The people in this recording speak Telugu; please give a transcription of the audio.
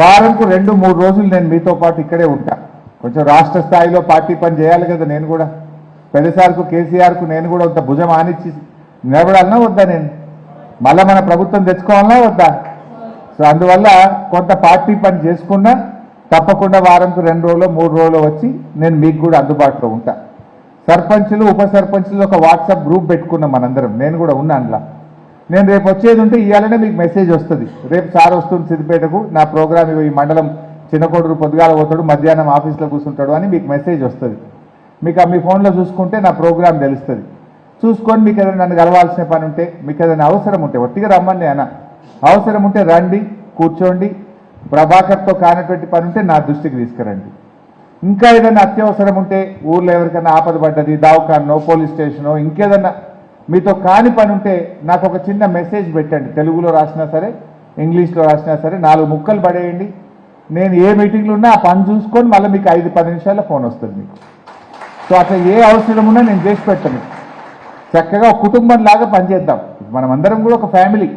వారంకు రెండు మూడు రోజులు నేను మీతో పాటు ఇక్కడే ఉంటా. కొంచెం రాష్ట్ర స్థాయిలో పార్టీ పని చేయాలి కదా నేను కూడా. పెద్దసార్కు కేసీఆర్కు నేను కూడా కొంత భుజం ఆనిచ్చి నిలబడాలన్నా వద్దా నేను? మళ్ళీ మన ప్రభుత్వం తెచ్చుకోవాలన్నా వద్దా? సో అందువల్ల కొంత పార్టీ పని చేసుకున్నా తప్పకుండా వారంకు రెండు రోజులు మూడు రోజులు వచ్చి నేను మీకు కూడా అందుబాటులో ఉంటా. సర్పంచులు ఉప సర్పంచులు ఒక వాట్సాప్ గ్రూప్ పెట్టుకున్నాం మనందరం. నేను కూడా ఉన్నా అందులో. నేను రేపు వచ్చేది ఉంటే ఇవ్వాలనే మీకు మెసేజ్ వస్తుంది. రేపు సార్ వస్తుంది సిద్దిపేటకు నా ప్రోగ్రామ్ ఈ మండలం చిన్నకోడూరు పొద్దుగాల పోతాడు మధ్యాహ్నం ఆఫీస్లో కూర్చుంటాడు అని మీకు మెసేజ్ వస్తుంది. మీకు ఆ మీ ఫోన్లో చూసుకుంటే నా ప్రోగ్రామ్ తెలుస్తుంది. చూసుకొని మీకు ఏదైనా నన్ను కలవాల్సిన పని ఉంటే మీకు ఏదైనా అవసరం ఉంటే ఒట్టిగా రమ్మని అన్న అవసరం ఉంటే రండి కూర్చోండి. ప్రభాకర్తో కానటువంటి పని ఉంటే నా దృష్టికి తీసుకురండి. ఇంకా ఏదైనా అత్యవసరం ఉంటే ఊర్లో ఎవరికైనా ఆపద పడ్డది దావకాన్నో పోలీస్ స్టేషనో ఇంకేదన్నా మీతో కాని పని ఉంటే నాకు ఒక చిన్న మెసేజ్ పెట్టండి. తెలుగులో రాసినా సరే ఇంగ్లీష్లో రాసినా సరే నాలుగు ముక్కలు పడేయండి. నేను ఏ మీటింగ్లో ఉన్నా ఆ పని చూసుకొని మళ్ళీ మీకు ఐదు పది నిమిషాల్లో ఫోన్ వస్తుంది మీకు. సో అట్లా ఏ అవసరం ఉన్నా నేను చేసి పెట్టను. చక్కగా కుటుంబం లాగా పనిచేద్దాం. మనం అందరం కూడా ఒక ఫ్యామిలీ.